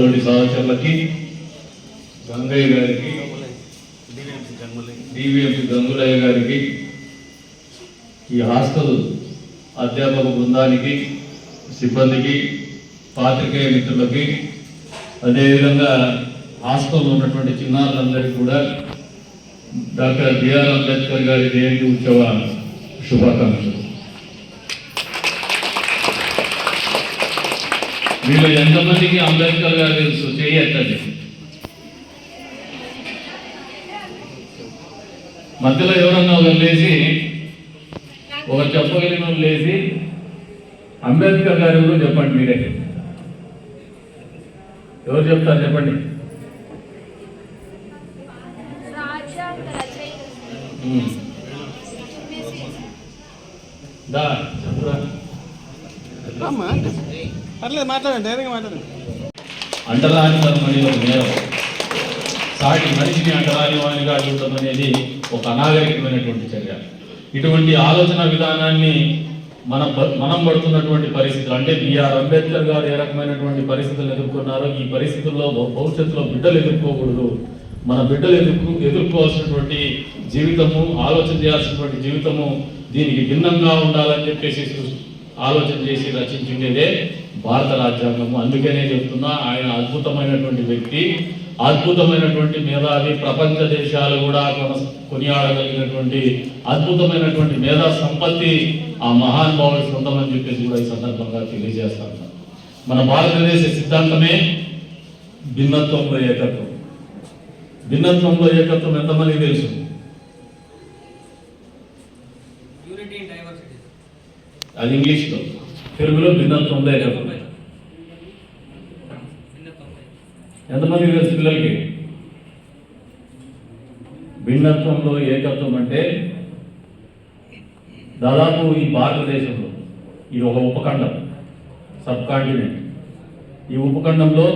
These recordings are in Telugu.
తోటి సహచరులకి గంగయ్య గారికి డివిఎంసి గంగులయ్య గారికి ఈ హాస్టల్ అధ్యాపక బృందానికి సిబ్బందికి పాత్రికేయ మిత్రులకి అదేవిధంగా హాస్టల్లో ఉన్నటువంటి చిన్నారులందరికీ కూడా డాక్టర్ బిఆర్ అంబేద్కర్ గారి జయంతి ఉత్సవ శుభాకాంక్షలు. వీళ్ళు ఎంతమందికి అంబేద్కర్ గారు తెలుసు? చేయట్టండి మధ్యలో ఎవరన్నా ఒకరు లేచి ఒక చెప్పగలిగిన వాళ్ళు లేచి అంబేద్కర్ గారి గురించి చెప్పండి మీరే. ఎవరు చెప్తారు చెప్పండి. దా. పర్లేదు మాట్లాడండి ధైర్యంగా మాట్లాడండి. అంటరాని అనేది ఒక నేరం. సాటి మనిషిని అంటరాని వానిగా చూడటం అనేది ఒక అనాగరికమైనటువంటి చర్య. ఇటువంటి ఆలోచన విధానాన్ని మన ప- మనం పడుతున్నటువంటి పరిస్థితులు అంటే బిఆర్ అంబేద్కర్ గారు ఏ రకమైనటువంటి పరిస్థితులు ఎదుర్కొన్నారో ఈ పరిస్థితుల్లో భవిష్యత్తులో బిడ్డలు ఎదుర్కోకూడదు. మన బిడ్డలు ఎదుర్కొ ఎదుర్కోవాల్సినటువంటి జీవితము ఆలోచన చేయాల్సినటువంటి జీవితము దీనికి భిన్నంగా ఉండాలని చెప్పేసి ఆలోచన చేసి రచించిండేదే భారత రాజ్యాంగము. అందుకనే చెప్తున్నా ఆయన అద్భుతమైనటువంటి వ్యక్తి అద్భుతమైనటువంటి మేధావి ప్రపంచ దేశాలు కూడా కొనియాడగలిగినటువంటి అద్భుతమైనటువంటి మేధా సంపత్తి ఆ మహానుభావుడి సొంతమని చెప్పేసి కూడా ఈ సందర్భంగా తెలియజేస్తాను మన భారతదేశ సిద్ధాంతమే భిన్నత్వంలో ఏకత్వం. భిన్నత్వంలో ఏకత్వం ఎంతమంది తెలుసు యూనిటీ ఇన్ డైవర్సిటీ అది ఇంగ్లీష్లో. తెలుగులో భిన్నత్వంలో లేకుండా? ఎంతమంది తెలుసు పిల్లలకి? భిన్నత్వంలో ఏకత్వం అంటే దాదాపు ఈ భారతదేశంలో ఇది ఒక ఉపఖండం సబ్ కాంటినెంట్ ఈ ఉపఖండంలో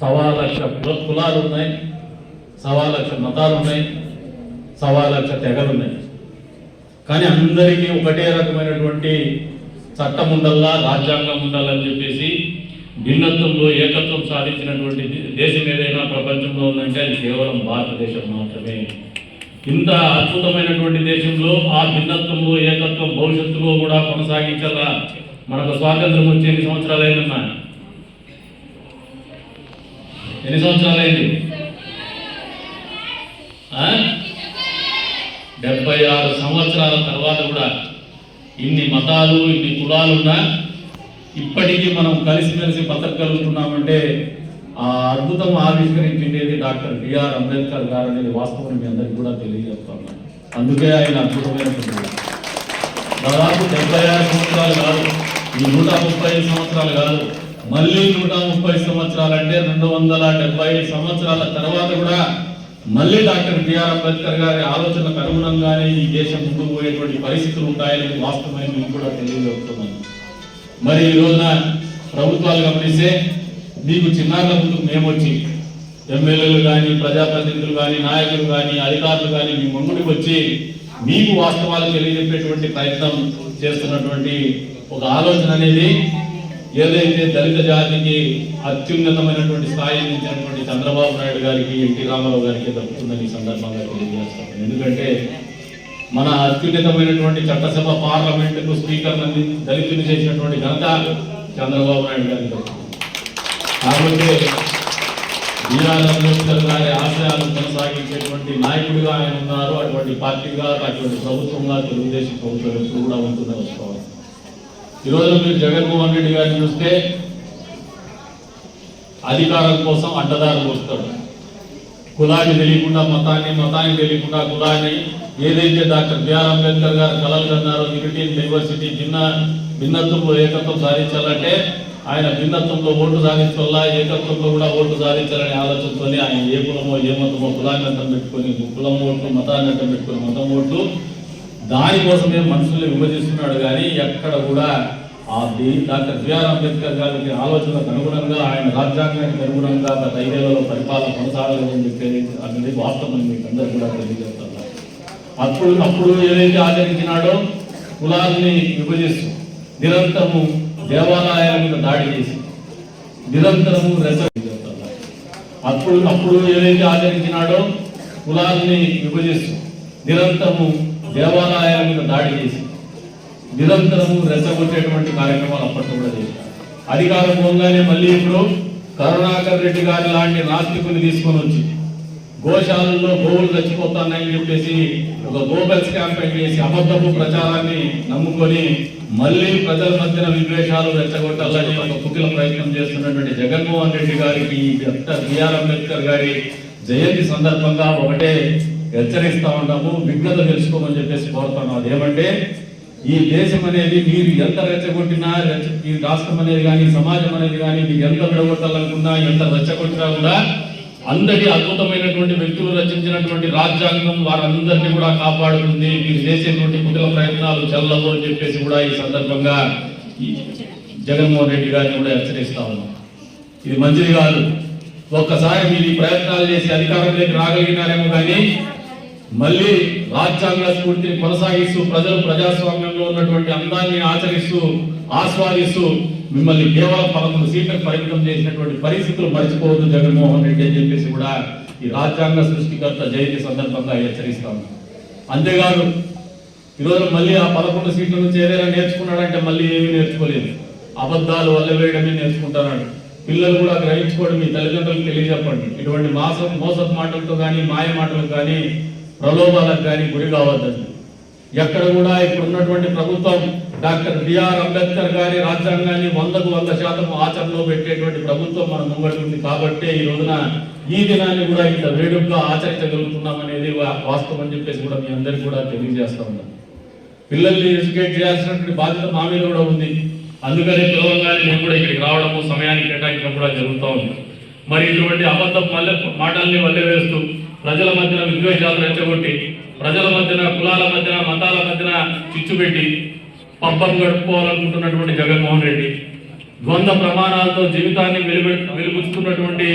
సవా లక్ష కుల కులాలు ఉన్నాయి సవా లక్ష మతాలు ఉన్నాయి సవా లక్ష తెగలు ఉన్నాయి. కానీ అందరికీ ఒకటే రకమైనటువంటి చట్టం ఉండాలా రాజ్యాంగం ఉండాలని చెప్పేసి భిన్నత్వంలో ఏకత్వం సాధించినటువంటి దేశం ఏదైనా ప్రపంచంలో ఉందంటే అది కేవలం భారతదేశం మాత్రమే. ఇంత అద్భుతమైనటువంటి దేశంలో ఆ భిన్నత్వంలో ఏకత్వం భవిష్యత్తులో కూడా కొనసాగించాలా? మనకు స్వాతంత్రం వచ్చి ఎన్ని సంవత్సరాలు అయిందన్నా ఎన్ని సంవత్సరాలు అయింది డెబ్బై ఆరు సంవత్సరాల తర్వాత కూడా ఇన్ని మతాలు ఇన్ని కులాలున్నా ఇప్పటికీ మనం కలిసిమెలిసి బతకగలుగుతున్నామంటే ఆ అద్భుతం ఆవిష్కరించిండేది డాక్టర్ బిఆర్ అంబేద్కర్ గారు అనేది వాస్తవం మీ అందరికీ కూడా తెలియజేస్తున్నాను అందుకే ఆయన అద్భుతమైన దాదాపు డెబ్బై ఆరు సంవత్సరాలు కాదు ఈ నూట ముప్పై ఐదు సంవత్సరాలు కాదు మళ్ళీ నూట ముప్పై సంవత్సరాలు అంటే రెండు వందల డెబ్బై సంవత్సరాల తర్వాత కూడా మళ్ళీ డాక్టర్ బిఆర్ అంబేద్కర్ గారి ఆలోచనకు అనుగుణంగానే ఈ దేశం ముందుకు పోయేటువంటి పరిస్థితులు ఉంటాయని వాస్తవమని మేము కూడా తెలియజేస్తున్నాను మరి ఈ రోజున ప్రభుత్వాలు గమనిస్తే మీకు చిన్నారుల ముందుకు మేము వచ్చి ఎమ్మెల్యేలు కానీ ప్రజాప్రతినిధులు కానీ నాయకులు కానీ అధికారులు కానీ మీ ముందుకు వచ్చి మీకు వాస్తవాలు తెలియజెప్పేటువంటి ప్రయత్నం చేస్తున్నటువంటి ఒక ఆలోచన అనేది ఏదైతే దళిత జాతికి అత్యున్నతమైనటువంటి స్థాయి ఇచ్చినటువంటి చంద్రబాబు నాయుడు గారికి ఎన్టీ రామారావు గారికి దక్కుతుందని ఈ సందర్భంగా తెలియజేస్తాను. ఎందుకంటే మన అత్యున్నతమైనటువంటి చట్టసభ పార్లమెంటుకు స్పీకర్ నంది దళితులు చేసినటువంటి ఘనత చంద్రబాబు నాయుడు గారికి దక్కుతుంది కాబట్టి బీఆర్ అంబేద్కర్ గారి ఆశయాలను కొనసాగించేటువంటి నాయకుడిగా ఆయన ఉన్నారు. అటువంటి పార్టీగా అటువంటి ప్రభుత్వంగా తెలుగుదేశం ప్రభుత్వం ఎప్పుడు కూడా ఉంటుందని వసుకోవాలి ఈరోజు మీరు జగన్మోహన్ రెడ్డి గారిని చూస్తే అధికారం కోసం అడ్డదారులు వస్తాడు కులాన్ని తెలియకుండా మతాన్ని మతాన్ని తెలియకుండా కులాన్ని ఏదైతే డాక్టర్ బిఆర్ అంబేద్కర్ గారు కలలు కన్నారో యూనిటీ డైవర్సిటీ భిన్న భిన్నత్వంలో ఏకత్వం సాధించాలంటే ఆయన భిన్నత్వంలో ఓటు సాధించాలా ఏకత్వంలో కూడా ఓటు సాధించాలనే ఆలోచనతోనే ఆయన ఏ కులమో ఏ మతమో కులాన్ని అడ్డం పెట్టుకొని కులం ఓట్లు మతాన్ని అడ్డం పెట్టుకొని మతం ఓట్లు దానికోసమే మనుషుల్ని విభజిస్తున్నాడు కానీ ఎక్కడ కూడా ఆ డాక్టర్ బిఆర్ అంబేద్కర్ గారికి ఆలోచనకు అనుగుణంగా ఆయన రాజ్యాంగానికి అనుగుణంగా గత ఐదేళ్ళలో పరిపాలన కొనసాగలేదని చెప్పేది అనేది వాస్తవం మీకు అందరూ కూడా తెలియజేస్తున్నారు అప్పుడు అప్పుడు ఏదైతే ఆచరించినాడో కులాల్ని విభజిస్తూ నిరంతరము దేవాలయాల మీద దాడి చేసి నిరంతరము రెచ్చ అప్పుడు అప్పుడు ఏదైతే ఆచరించినాడో కులాల్ని విభజిస్తూ నిరంతరము దేవాలయాల మీద దాడి చేసి నిరంతరము రెచ్చగొట్టేటువంటి కార్యక్రమాలు అప్పట్లో కూడా చేశారు. అధికారం పోగానే మళ్ళీ ఇప్పుడు కరుణాకర్ రెడ్డి గారి లాంటి నాస్తికుని తీసుకొని వచ్చి గోశాలల్లో గోవులు చచ్చిపోతానని చెప్పేసి ఒక గోబెల్స్ క్యాంపెయిన్ చేసి అబద్ధపు ప్రచారాన్ని నమ్ముకొని మళ్ళీ ప్రజల మధ్యన విద్వేషాలు రెచ్చగొట్టాలని ఒక కుకిల ప్రయత్నం చేస్తున్నటువంటి జగన్మోహన్ రెడ్డి గారికి డాక్టర్ బిఆర్ అంబేద్కర్ గారి జయంతి సందర్భంగా ఒకటే హెచ్చరిస్తా ఉంటాము విఘ్నత తెలుసుకోమని చెప్పేసి కోరుతున్నాం. అదేమంటే ఈ దేశం అనేది మీరు ఎంత రెచ్చగొట్టినా ఈ రాష్ట్రం అనేది కానీ సమాజం అనేది కానీ మీకు ఎంత విడగొట్టాలనుకున్నా ఎంత రెచ్చగొట్టినా కూడా అందరి అద్భుతమైనటువంటి వ్యక్తులు రచించినటువంటి రాజ్యాంగం వారందరినీ కూడా కాపాడుతుంది. మీరు చేసేటువంటి కుటిల ప్రయత్నాలు చల్లవు అని చెప్పేసి కూడా ఈ సందర్భంగా ఈ జగన్మోహన్ రెడ్డి గారిని కూడా హెచ్చరిస్తా ఉన్నాం. ఇది మంచిది కాదు. ఒక్కసారి మీరు ఈ ప్రయత్నాలు చేసి అధికారంలోకి రాగలిగినారేమో కానీ మళ్ళీ రాజ్యాంగ స్ఫూర్తిని కొనసాగిస్తూ ప్రజలు ప్రజాస్వామ్యంలో ఉన్నటువంటి అందాన్ని ఆచరిస్తూ ఆస్వాదిస్తూ మిమ్మల్ని కేవలం పదకొండు సీట్లకు పరిమితం చేసినటువంటి పరిస్థితులు మర్చిపోవద్దు జగన్మోహన్ రెడ్డి అని చెప్పేసి కూడా ఈ రాజ్యాంగ సృష్టికర్త జయంతి సందర్భంగా హెచ్చరిస్తాము అంతేకాదు ఈరోజు మళ్ళీ ఆ పదకొండు సీట్ల నుంచి ఏదైనా నేర్చుకున్నాడంటే మళ్ళీ ఏమీ నేర్చుకోలేదు. అబద్ధాలు వల్ల వేయడమే నేర్చుకుంటున్నాడు. పిల్లలు కూడా గ్రహించుకోవడం మీ తల్లిదండ్రులకు తెలియజెప్పండి. ఇటువంటి మాసం మోసపు మాటలతో కానీ మాయ మాటలకు కానీ ప్రలోభాలకు కానీ గురి కావద్దండి. ఎక్కడ కూడా ఇప్పుడున్నటువంటి ప్రభుత్వం డాక్టర్ బిఆర్ అంబేద్కర్ గారి రాజ్యాంగాన్ని వందకు వంద శాతం ఆచరణలో పెట్టేటువంటి ప్రభుత్వం మన ముంగడి ఉంది కాబట్టి ఈ రోజున ఈ దినాన్ని కూడా ఇంత వేడుకగా ఆచరించగలుగుతున్నాం అనేది వా- వాస్తవం అని చెప్పేసి కూడా మీ అందరికీ కూడా తెలియజేస్తా ఉన్నాం. పిల్లల్ని ఎడ్యుకేట్ చేయాల్సినటువంటి బాధ్యత మా మీద కూడా ఉంది. అందుకని పిలవంగానే మేము కూడా ఇక్కడికి రావడము సమయానికి కేటాయించడం కూడా జరుగుతూ ఉంది. మరి ఇటువంటి అబద్ధం మల్లె మాటల్ని వల్లే వేస్తూ ప్రజల మధ్యన విద్వేషాలు రెచ్చగొట్టి ప్రజల మధ్యన కులాల మధ్యన మతాల మధ్యన చిచ్చు పెట్టి పబ్బం గడుపుకోవాలనుకుంటున్నటువంటి జగన్మోహన్ రెడ్డి ద్వంద్వ ప్రమాణాలతో జీవితాన్ని వెలుగు వెలుగుతున్నటువంటి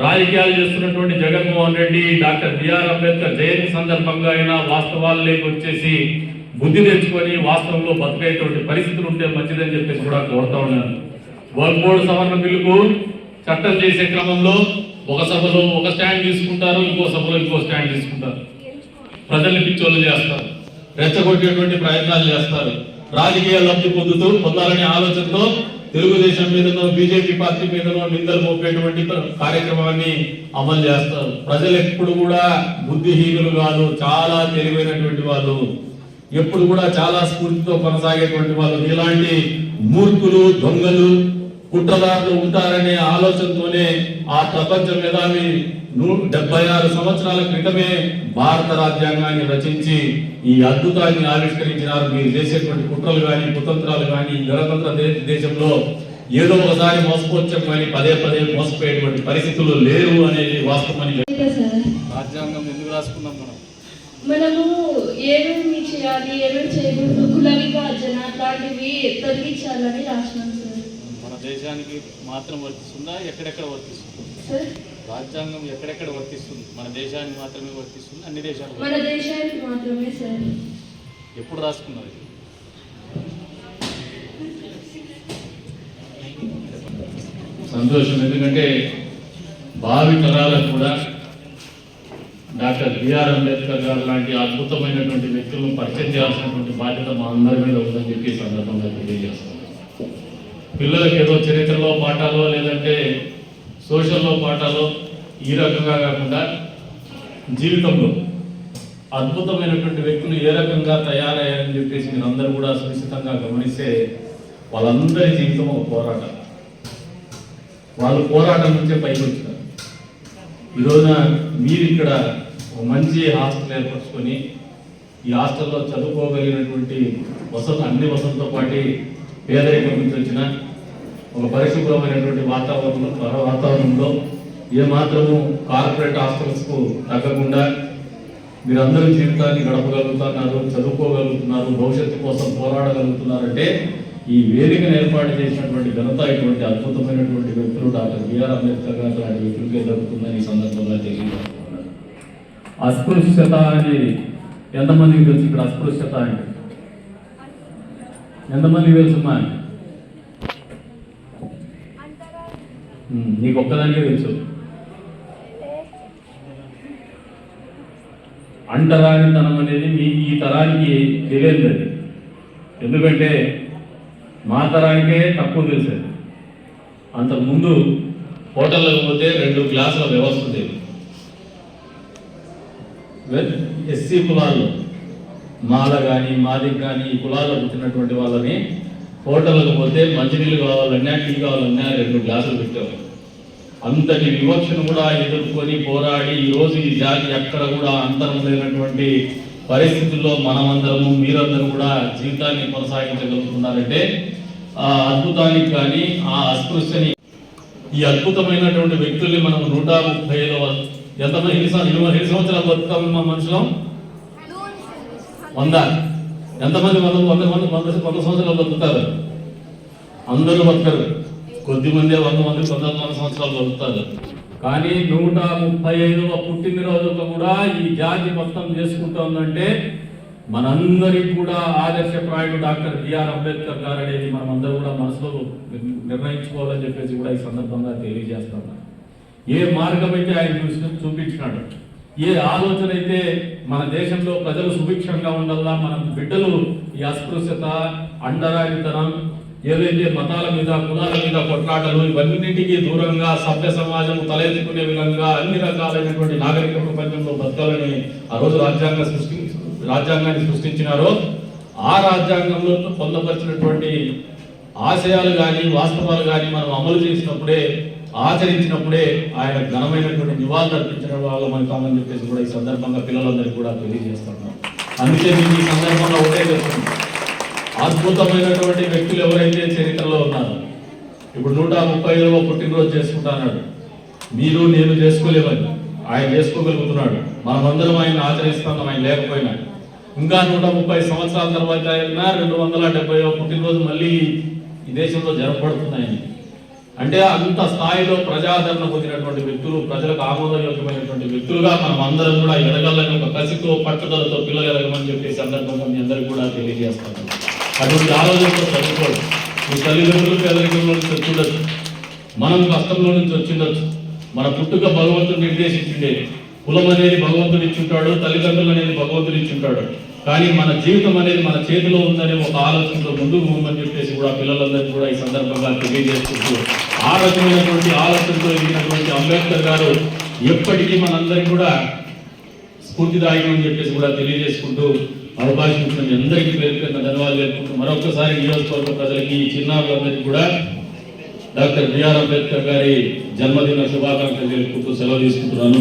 రాజకీయాలు చేస్తున్నటువంటి Jaganmohan Reddy doctor B R Ambedkar Jayanti సందర్భంగా అయినా వాస్తవాల్లోకి వచ్చేసి బుద్ధి తెచ్చుకొని వాస్తవంలో బతికేటువంటి పరిస్థితులు ఉంటే మంచిదని చెప్పేసి కూడా కోరుతా ఉన్నాను. వర్క్ బోర్డు సవరణ బిల్లుకు చట్టం చేసే క్రమంలో ఒక సభలో ఒక స్టాండ్ తీసుకుంటారు ఇంకో సభలో ఇంకో స్టాండ్ తీసుకుంటారు. ప్రజల్ని పిచ్చోళ్ళు చేస్తారు. రెచ్చగొట్టేటువంటి ప్రయత్నాలు చేస్తారు. రాజకీయ లబ్ధి పొందుతూ పొందాలనే ఆలోచనతో తెలుగుదేశం మీదనో బీజేపీ పార్టీ మీదనో నిందలు మోపేటువంటి కార్యక్రమాన్ని అమలు చేస్తారు. ప్రజలు ఎప్పుడు కూడా బుద్ధిహీనులు కాదు చాలా తెలివైనటువంటి వాళ్ళు. ఎప్పుడు కూడా చాలా స్ఫూర్తితో కొనసాగేటువంటి వాళ్ళు. ఇలాంటి మూర్ఖులు దొంగలు కుట్రదారులు ఉంటారనే ఆలోచనతోనే ఆ ప్రపంచ మేధావి డెబ్బై ఆరు సంవత్సరాల క్రితమే భారత రాజ్యాంగాన్ని రచించి ఈ అద్భుతాన్ని ఆవిష్కరించినారు. మీరు చేసేటువంటి కుట్రలు కానీ కుతంత్రాలు కానీ గణతంత్ర దే- దేశంలో ఏదో ఒకసారి మోసపోవచ్చం కానీ పదే పదే మోసపోయేటువంటి పరిస్థితులు లేరు అనేది సార్? రాజ్యాంగం ఎందుకు రాసుకున్నాం మనం? మనము ఏమేమి చేయాలి ఏమేమి చేయకూడదు కుల విభజన అట్లాంటివి తొలగించాలని రాసినాం మన దేశానికి మాత్రం వర్తిస్తుందా? ఎక్కడెక్కడ వర్తిస్తుంది? సార్ రాజ్యాంగం ఎక్కడెక్కడ వర్తిస్తుంది? మన దేశానికి మాత్రమే వర్తిస్తుంది? అన్ని దేశాలకు మన దేశానికి మాత్రమే సార్ ఎప్పుడు రాసుకున్నారు? సంతోషం. ఎందుకంటే భావి తరాలకు కూడా డాక్టర్ బిఆర్ అంబేద్కర్ గారు లాంటి అద్భుతమైనటువంటి వ్యక్తులను పరిచయం చేయాల్సినటువంటి బాధ్యత మా అందరి మీద ఉందని చెప్పి ఈ సందర్భంగా తెలియజేస్తున్నాను. పిల్లలకి ఏదో చరిత్రలో పాఠాలో లేదంటే సోషల్లో పాఠాలో ఈ రకంగా కాకుండా జీవితంలో అద్భుతమైనటువంటి వ్యక్తులు ఏ రకంగా తయారయ్యారని చెప్పేసి మీరు అందరూ కూడా సునిశ్చితంగా గమనిస్తే వాళ్ళందరి జీవితం ఒక పోరాటం. వాళ్ళు పోరాటం నుంచే పైకి వచ్చినారు. ఈ రోజున మీరు ఇక్కడ ఒక మంచి హాస్టల్ ఏర్పరచుకొని ఈ హాస్టల్లో చదువుకోగలిగినటువంటి వసతులు అన్ని వసతులతో పాటు పేదరికం నుంచి వచ్చిన ఒక పరిశుభ్రమైనటువంటి వాతావరణం వాతావరణంలో ఏమాత్రము కార్పొరేట్ హాస్టల్స్కు తగ్గకుండా మీరందరూ జీవితాన్ని గడపగలుగుతున్నారు చదువుకోగలుగుతున్నారు భవిష్యత్తు కోసం పోరాడగలుగుతున్నారంటే ఈ వేదికను ఏర్పాటు చేసినటువంటి ఘనత ఇటువంటి అద్భుతమైనటువంటి వ్యక్తులు డాక్టర్ బిఆర్ అంబేద్కర్ గారు లాంటి వ్యక్తులకే దొరుకుతుందని ఈ సందర్భంగా తెలియజేస్తున్నారు అస్పృశ్యత అనేది ఎంతమందికి తెలుసు? ఇక్కడ అస్పృశ్యత అంటే ఎంతమందికి తెలుసమ్మా అంతరా నీకు ఒక్కదానికే తెలుసు. అంటరానితనం అనేది మీ ఈ తరానికి తెలియదు అది ఎందుకంటే మా తరానికే తక్కువ తెలుసు. అంతకుముందు హోటల్లో పోతే రెండు గ్లాసుల వ్యవస్థ ఉండేది. ఎస్సీ కులాల్లో మాల కానీ మాదిక్ కానీ ఈ కులాల్లో పుట్టినటువంటి వాళ్ళని హోటళ్ళకు పోతే మంచినీళ్ళు కావాలన్నా టీ కావాలన్నా రెండు గ్లాసులు పెట్టాము అంతటి వివక్షను కూడా ఎదుర్కొని పోరాడి ఈరోజు రోజు ఈ జాతి ఎక్కడ కూడా అంతరం లేనటువంటి పరిస్థితుల్లో మనమందరము మీరందరూ కూడా జీవితాన్ని కొనసాగించగలుగుతున్నారంటే ఆ అద్భుతానికి కానీ ఆ అస్పృశ్యని ఈ అద్భుతమైనటువంటి వ్యక్తుల్ని మనం నూట ముప్పై ఐదవ ఎంతమంది? ఎన్ని సం- ఎన్ని సంవత్సరాలు బతుకమ్మ మనుషులం? వంద. ఎంతమంది వంద వంద మంది వంద వంద సంవత్సరాలు బతుకుతారు? అందరూ బతకరు. కొద్ది మంది వంద మంది వంద వంద సంవత్సరాలు బతుకుతారు. కానీ నూట ముప్పై ఐదవ పుట్టినరోజుకు కూడా ఈ జాతి మొత్తం చేసుకుంటోందంటే మనందరికీ కూడా ఆదర్శప్రాయుడు డాక్టర్ బిఆర్ అంబేద్కర్ గారు అనేది మనం అందరూ కూడా మనసులో నిర్ణయించుకోవాలని చెప్పేసి కూడా ఈ సందర్భంగా తెలియజేస్తున్నాను ఏ మార్గం అయితే ఆయన చూసి చూపించినాడు ఏ ఆలోచన అయితే మన దేశంలో ప్రజలు సుభిక్షంగా ఉండాలా మన బిడ్డలు ఈ అస్పృశ్యత అండరానితనం ఏదైతే మతాల మీద కులాల మీద కొట్లాటలు ఇవన్నింటికి దూరంగా సభ్య సమాజం తలెత్తుకునే విధంగా అన్ని రకాలైనటువంటి నాగరిక ప్రపంచంలో బతకాలని ఆ రోజు రాజ్యాంగ సృష్టి రాజ్యాంగాన్ని సృష్టించినారో ఆ రాజ్యాంగంలో పొందపరిచినటువంటి ఆశయాలు కానీ వాస్తవాలు కానీ మనం అమలు చేసినప్పుడే ఆచరించినప్పుడే ఆయన ఘనమైనటువంటి నివాళులు అర్పించిన వాళ్ళం అవుతామని చెప్పేసి కూడా ఈ సందర్భంగా పిల్లలందరికీ కూడా తెలియజేస్తున్నాం అందుకే మేము ఈ సందర్భంగా ఒకటే చెప్తున్నాం అద్భుతమైనటువంటి వ్యక్తులు ఎవరైతే చరిత్రలో ఉన్నారో ఇప్పుడు నూట ముప్పై ఐదవ పుట్టినరోజు చేసుకుంటున్నాడు మీరు నేను చేసుకోలేమని ఆయన చేసుకోగలుగుతున్నాడు. మనమందరం ఆయన ఆచరిస్తున్నాం ఆయన లేకపోయినా. ఇంకా నూట ముప్పై సంవత్సరాల తర్వాత అయినా రెండు వందల డెబ్బై పుట్టినరోజు మళ్ళీ ఈ దేశంలో జరపబడుతున్నాయని. అంటే అంత స్థాయిలో ప్రజాదరణ పొందినటువంటి వ్యక్తులు ప్రజలకు ఆమోదయోగ్యమైనటువంటి వ్యక్తులుగా మనం అందరం కూడా ఎదగాలని ఒక కసితో పట్టుదలతో పిల్లలు ఎదగమని చెప్పే సందర్భంగా మీ అందరికీ కూడా తెలియజేస్తాను. అటువంటి ఆలోచనతో చదువుకోవడం మీ తల్లిదండ్రులు పేదరికంలో నుంచి వచ్చిండొచ్చు మనం కష్టంలో నుంచి వచ్చిండొచ్చు. మన పుట్టుక భగవంతుడు నిర్దేశించిండే. కులం అనేది భగవంతుడు ఇచ్చుంటాడు తల్లిదండ్రులు అనేది భగవంతుడు ఇచ్చుంటాడు కానీ మన జీవితం అనేది మన చేతిలో ఉందనే ఒక ఆలోచనతో ముందుకు పోమని చెప్పేసి కూడా పిల్లలందరికీ కూడా ఈ సందర్భంగా తెలియజేసుకుంటూ ఆ రకమైనటువంటి ఆలోచనతో ఎదిగినటువంటి అంబేద్కర్ గారు ఎప్పటికీ మనందరికీ కూడా స్ఫూర్తిదాయకం అని చెప్పేసి కూడా తెలియజేసుకుంటూ అవకాశం ఇచ్చిన మీ అందరికీ పేరు పేరున ధన్యవాదాలు తెలుపుకుంటూ మరొకసారి నియోజకవర్గ ప్రజలకి ఈ చిన్నారులందరికీ కూడా డాక్టర్ బిఆర్ అంబేద్కర్ గారి జన్మదిన శుభాకాంక్షలు తెలుపుకుంటూ సెలవు తీసుకుంటున్నాను.